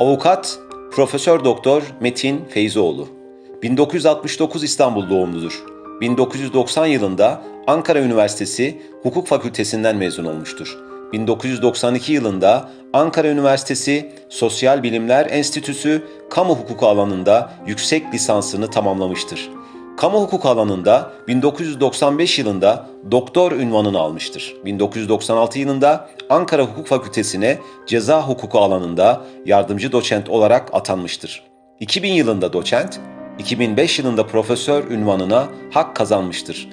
Avukat Profesör Doktor Metin Feyzoğlu. 1969 İstanbul doğumludur. 1990 yılında Ankara Üniversitesi Hukuk Fakültesinden mezun olmuştur. 1992 yılında Ankara Üniversitesi Sosyal Bilimler Enstitüsü Kamu Hukuku alanında yüksek lisansını tamamlamıştır. Kamu hukuku alanında 1995 yılında doktor ünvanını almıştır. 1996 yılında Ankara Hukuk Fakültesine ceza hukuku alanında yardımcı doçent olarak atanmıştır. 2000 yılında doçent, 2005 yılında profesör ünvanına hak kazanmıştır.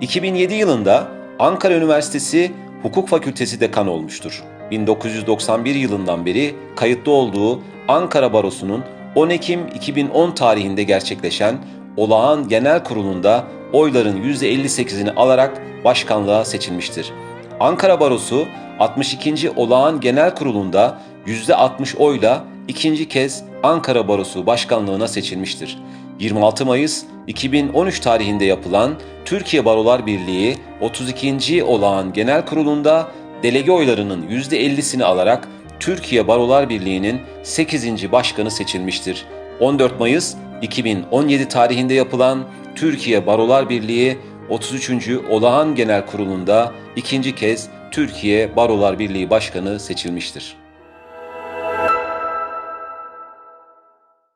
2007 yılında Ankara Üniversitesi Hukuk Fakültesi dekanı olmuştur. 1991 yılından beri kayıtlı olduğu Ankara Barosu'nun 10 Ekim 2010 tarihinde gerçekleşen olağan genel kurulunda oyların %58'ini alarak başkanlığa seçilmiştir. Ankara Barosu 62. olağan genel kurulunda %60 oyla ikinci kez Ankara Barosu başkanlığına seçilmiştir. 26 Mayıs 2013 tarihinde yapılan Türkiye Barolar Birliği 32. olağan genel kurulunda delege oylarının %50'sini alarak Türkiye Barolar Birliği'nin 8. başkanı seçilmiştir. 14 Mayıs 2017 tarihinde yapılan Türkiye Barolar Birliği 33. Olağan Genel Kurulu'nda ikinci kez Türkiye Barolar Birliği Başkanı seçilmiştir.